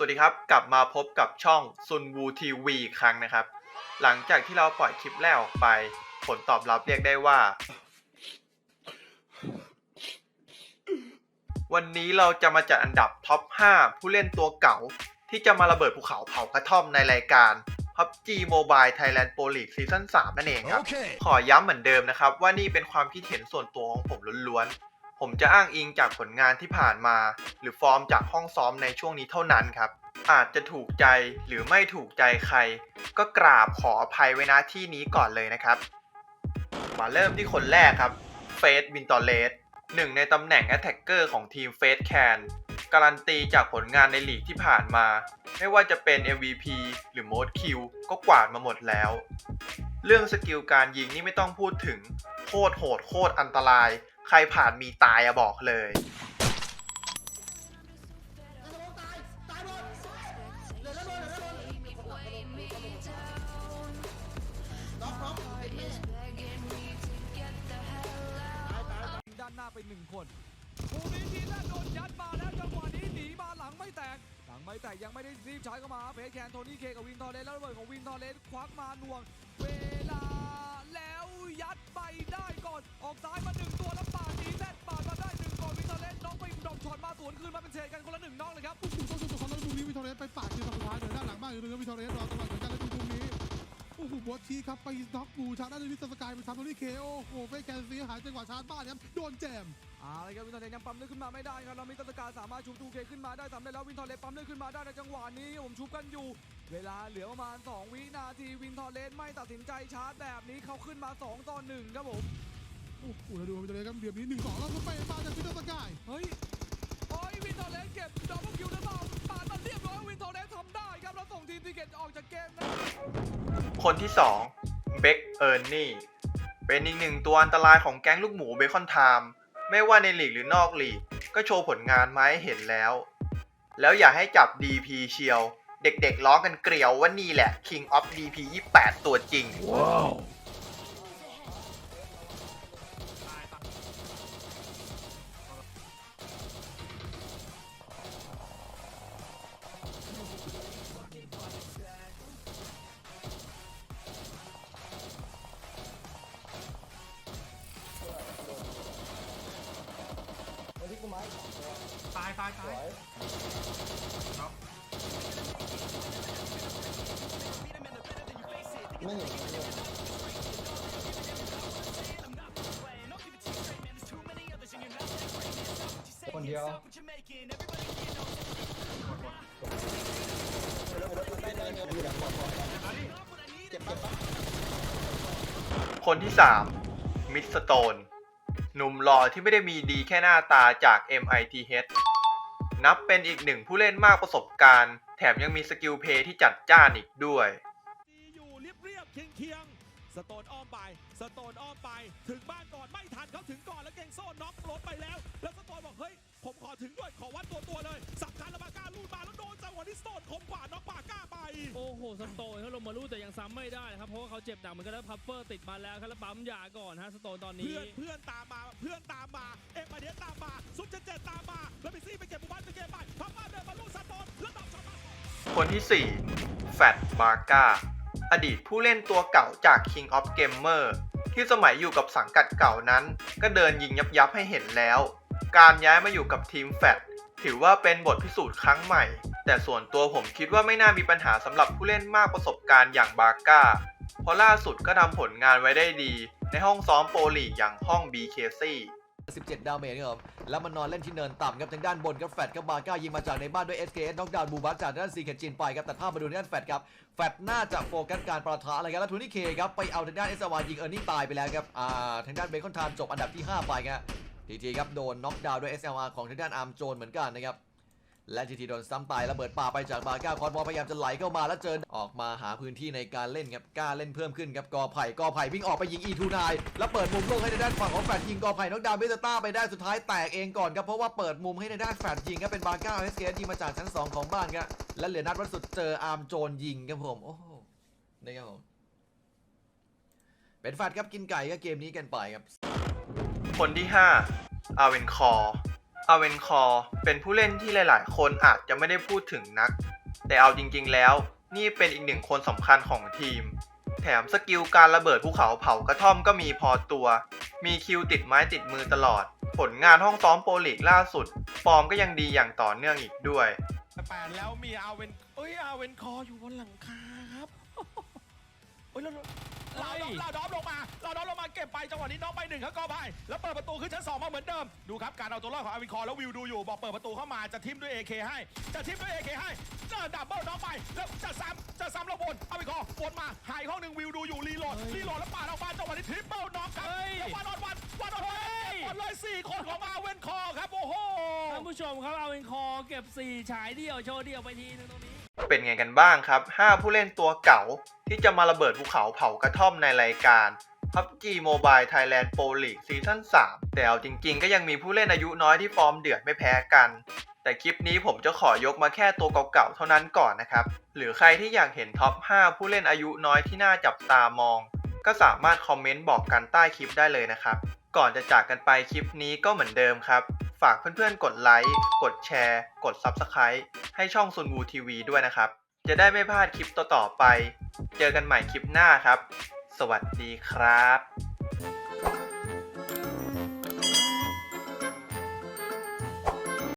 วัสดีครับ กลับมาพบกับช่องซุนวูทีวีครั้งนะครับ หลังจากที่เราปล่อยคลิปแรกออกไป ผลตอบรับเรียกได้ว่า วันนี้เราจะมาจัดอันดับท็อป 5 ผู้เล่นตัวเก่า ที่จะมาระเบิดภูเขาเผากระท่อมในรายการ PUBG Mobile Thailand Pro League Season 3 นั่นเองครับ Okay. ขอย้ำเหมือนเดิมนะครับ ว่านี่เป็นความคิดเห็นส่วนตัวของผมล้วนๆ ผมจะอ้างอิงจากผลงานที่ผ่านมา หรือฟอร์มจากห้องซ้อมในช่วงนี้เท่านั้นครับ อาจจะถูกใจหรือไม่ถูกใจใคร ก็กราบขออภัยไว้ณที่นี้ก่อนเลยนะครับ มาเริ่มที่คนแรกครับเฟสวินตอเลสหนึ่งในตำแหน่งแอตแทกเกอร์ของทีมเฟสแคนการันตีจากผลงานในลีกที่ผ่านมา ไม่ว่าจะเป็น MVP หรือ Most Kill ก็กวาดมาหมดแล้ว เรื่องสกิลการยิงนี่ไม่ต้องพูดถึง โคตรโหดโคตรอันตราย ใครผ่านมีตายอะบอกเลย ด้านหน้าไปหนึ่งคนภูมิทีแรกโดนยัดมาแล้วจังหวะนี้หนีมาหลังไม่แตก หลังไม่แตกยังไม่ได้รีบใช้เข้ามาเพจแคนโทนี่เคกับวินทอร์เรสแล้วระเบิดของวินทอร์เรสควักมาหน่วง เวลาแล้วยัดไปได้ก่อน ออกซ้ายมาหนึ่งตัวแล้ว นีแซดปาดมาได้หนึ่งก่อนวิทอร์เรสน้องไปดอกช็อตมาสวนคืนมาเป็นเศษกันคนละหนึ่งน้องเลยครับถูกต้องสุดของเราดูนี้วิทอเรสไปปาดคิวฝั่งขวาเดินด้านหลังบ้างอยู่เลยวิทอเรสรอจังหวะเหมือนกันแล้วตรงนี้โอ้โหบอสทีครับไปน็อกบูชาร์ด้านลิสสกายไปทำตรงนี้เคโอ้โหเฟแกนซีหายจังหวะชาร์จบ้านครับโดนแจมอาละครับวินทอเรสยังปั๊มเลือดขึ้นมาไม่ได้ครับเรามีตัตการสามารถชุบทูเคขึ้นมาได้สำเร็จแล้ววินทอเรสปั๊มเลือดขึ้นมาได้ในจังหวะนี้ผมชุบกันอยู่ เวลาเหลือประมาณ 2 วินาทีวินทอเรสไม่ตัดสินใจชาร์จแบบนี้เขาขึ้นมา 2ต่อ1ครับผม โอ้โหแล้วดูวิทอเรสครับเบียบนี้หนึ่งสองแล้วก็ไปมาจากวิทอสกายเฮ้ยโอ้ยวินทอร์เรสเก็บดับเบิลคิวได้เปล่าปาดมันเรียบร้อยวินทอร์เรสทำได้ครับแล้วส่งทีมติเกตออกจากเกมนะคนที่2เบคเอิร์นนี่เป็นอีกหนึ่งตัวอันตรายของแก๊งลูกหมูเบคอนไทม์ไม่ว่าในลีกหรือนอกลีกก็โชว์ผลงานมาให้เห็นแล้ว แล้วอย่าให้จับ DP เชียว เด็กๆร้องกันเกลียวว่านี่แหละ King of DP 28 ตัวจริง Wow. ตายตายตายคนเดียวคนที่3มิดสโตน หนุ่มหล่อที่ไม่ได้มีดีแค่หน้าตาจาก MITH นับเป็นอีกหนึ่งผู้เล่นมากประสบการณ์ แถมยังมีสกิลเพย์ที่จัดจ้านอีกด้วย อยู่เรียบเรียบเคียงเคียงๆสโตนอ้อมไป สโตนอ้อมไป ถึงบ้านก่อนไม่ทันเขาถึงก่อนแล้วเก่งโซ่น็อกรถไปแล้ว แล้วสโตนบอกเฮ้ยผมขอถึงด้วยขอวัดตัวตัวเลยสำคัญแล้วปาก้าลูดมาแล้วโดนจังหวะที่สโตนคมกว่า โอ้โหสโตนเขาลงมาลู่แต่ยังซ้ำไม่ได้นะครับเพราะว่าเขาเจ็บหนักเหมือนกันแล้วพัฟเฟอร์ติดมาแล้วครับแล้วปั๊มยาก่อนฮะสโตนตอนนี้ เพื่อนเพื่อนตามมาเพื่อนตามมาเอ็มมาเดียตามมาซุปเจเจตามมาแล้วไปซี่ไปเก็บบุบันไปเก็บไปพับมาเดินมาลูกสโตนแล้วดับช็อตมาคนที่ 4 แฟตบาร์กาอดีตผู้เล่นตัวเก่าจาก King of Gamer ที่สมัยอยู่กับสังกัดเก่านั้น ก็เดินยิงยับยับๆให้เห็นแล้ว การย้ายมาอยู่กับทีมแฟตถือว่าเป็นบทพิสูจน์ครั้งใหม่ แต่ส่วนตัวผมคิดว่าไม่น่ามีปัญหาสำหรับผู้เล่นมากประสบการณ์อย่างบาร์กาเพราะล่าสุดก็ทำผลงานไว้ได้ดี ในห้องซ้อมโปรลีกอย่างห้อง BKC 17 ดาเมจครับแล้วมันนอนเล่นที่เนินต่ำครับทางด้านบนครับแฟดกับบาก้ายิงมาจากในบ้านด้วย SKS น็อกดาวน์บูบัสจากด้านซีเคจินไปครับแต่ภาพมาดูทางด้านแฟดครับแฟดน่าจะโฟกัสการประทะอะไรครับแล้วทูนี่เคครับไปเอาทางด้านเอสวายิงเออร์นี่ตายไปแล้วครับอ่าทางด้านเบคอนไทม์จบอันดับที่ 5 ไปครับทีทีครับโดนน็อกดาวน์ด้วย SLR ของทางด้านอาร์มโจนเหมือนกันนะครับ และทีทีโดนซ้ำตายระเบิดป่าไปจากบาก้าคอนบอลพยายามจะไหลเข้ามาแล้วเจอออกมาหาพื้นที่ในการเล่นครับกล้าเล่นเพิ่มขึ้นครับกอไผ่กอไผ่วิ่งออกไปยิง E29 แล้วเปิดมุมโล่งให้ในด้านฝั่งของแฟดยิงกอไผ่น็อกดาวน์เบสต้าไปได้สุดท้ายแตกเองก่อนครับเพราะว่าเปิดมุมให้ในด้านแฟดยิงครับเป็นบาก้าเอสเยิงมาจากชั้น 2 ของบ้านครับและเหลือนัดวันสุดเจออาร์มโจนยิงครับผมโอ้โหนี่ครับผมเป็นแฟดครับกินไก่ก็เกมนี้กันไปครับ คนที่5อาเวนคอร์ อาเวนคอร์เป็นผู้เล่นที่หลาย ๆ คนอาจจะไม่ได้พูดถึงนัก แต่เอาจริง ๆ แล้ว นี่เป็นอีกหนึ่งคนสำคัญของทีม แถมสกิลการระเบิดภูเขาเผากระท่อมก็มีพอตัว มีคิวติดไม้ติดมือตลอด ผลงานห้องซ้อมโปรลีกล่าสุด ฟอร์มก็ยังดีอย่างต่อเนื่องอีกด้วย แปดแล้วมีอาเวนเอ้ยอาเวนคออยู่บนหลังคา เอ้ยแล้วเราเราดอฟลงมาเราดอฟลงมาเก็บไปจังหวะนี้น้องไปหนึ่งครับกอไปแล้วเปิดประตูขึ้นชั้นสองมาเหมือนเดิมดูครับการเอาตัวรอดของอาเวนคอแล้ววิวดูอยู่บอกเปิดประตูเข้ามาจะทิมด้วย AK ให้จะทิมด้วย AK ให้เจอดับเบิลน้องไปแล้วจะซ้ำจะซ้ำแล้ววนอาเวนคอวนมาหายห้องหนึ่งวิวดูอยู่รีโหลดรีโหลดแล้วปาดออกมาจังหวะนี้ทริปเปิลน้องครับแล้ววันออนวันวันออนวันหมดเลยสี่คนของอาเวนคอครับโอ้โหท่านผู้ชมครับเอาเป็นคอเก็บ4ฉายเดี่ยวโชว์เดี่ยวไปทีนึงตรงนี้ เป็นไงกันบ้างครับ 5 ผู้เล่นตัวเก่าที่จะมาระเบิดภูเขาเผากระท่อมในรายการ PUBG Mobile Thailand Pro League Season 3 แต่เอาจริงๆ ก็ยังมีผู้เล่นอายุน้อยที่ฟอร์มเดือดไม่แพ้กัน แต่คลิปนี้ผมจะขอยกมาแค่ตัวเก่าๆ เท่านั้นก่อนนะครับ หรือใครที่อยากเห็นท็อป 5 ผู้เล่นอายุน้อยที่น่าจับตามอง ก็สามารถคอมเมนต์บอกกันใต้คลิปได้เลยนะครับ ก่อนจะจากกันไปคลิปนี้ก็เหมือนเดิมครับ ฝากเพื่อนๆ กดไลค์ กดแชร์ กด Subscribe ให้ช่องซุนวูทีวีด้วยนะครับ จะได้ไม่พลาดคลิปต่อๆไป เจอกันใหม่คลิปหน้าครับ สวัสดีครับ